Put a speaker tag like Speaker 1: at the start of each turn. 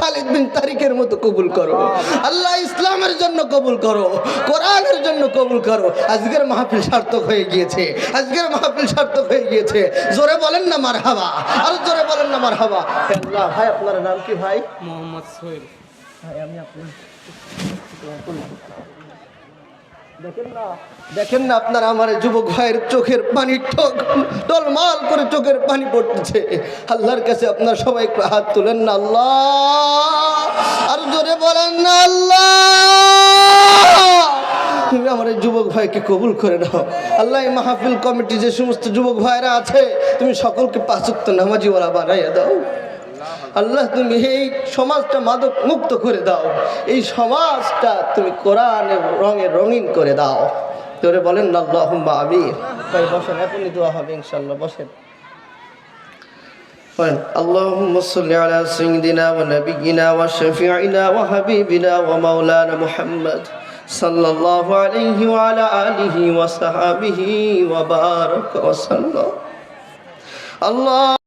Speaker 1: খালিদ বিন তারিকের মতো কবুল করো। আল্লাহ ইসলামের জন্য কবুল করো কোরআনের জন্য কবুল করো। আজকের মাহফিল সার্থক হয়ে গিয়েছে আজকের মাহফিল সার্থক হয়ে গিয়েছে। জোরে বলেন না মার হাবা আর জোরে বলেন না মার হাবা আল্লাহ ভাই আপনার নাম কি ভাই?
Speaker 2: মোহাম্মদ সোহেল।
Speaker 1: ভাই আমি আপনার দেখেন না? আপনার আমার যুবক ভাইয়ের চোখের পানি ঠক, টলমাল করে চোখের পানি পড়তেছে আল্লাহর কাছে আপনার সবাই হাত তুলেন না, আল্লাহ। আর জোরে বলেন না, আল্লাহ। তুমি আমার এই যুবক ভাইকে কবুল করে নাও। আল্লাহ মাহফিল কমিটি যে সমস্ত যুবক ভাইরা আছে, তুমি সকলকে পাঁচুক্ত নামাজি ওরা বানাইয়া দাও। আল্লাহ তুমি এই সমাজটা মাদক মুক্ত করে দাও এই সমাজটা তুমি কোরআনের রঙে রঙিন করে দাও তোরে বলেন না আল্লাহ আমি ভাই বসেন এখনই দোয়া হবে ইনশাল্লাহ বসেন اللهم صل على سيدنا ونبينا وشفيعنا وحبيبنا ومولانا محمد صلى الله عليه وعلى آله وصحبه وبارك وسلم الله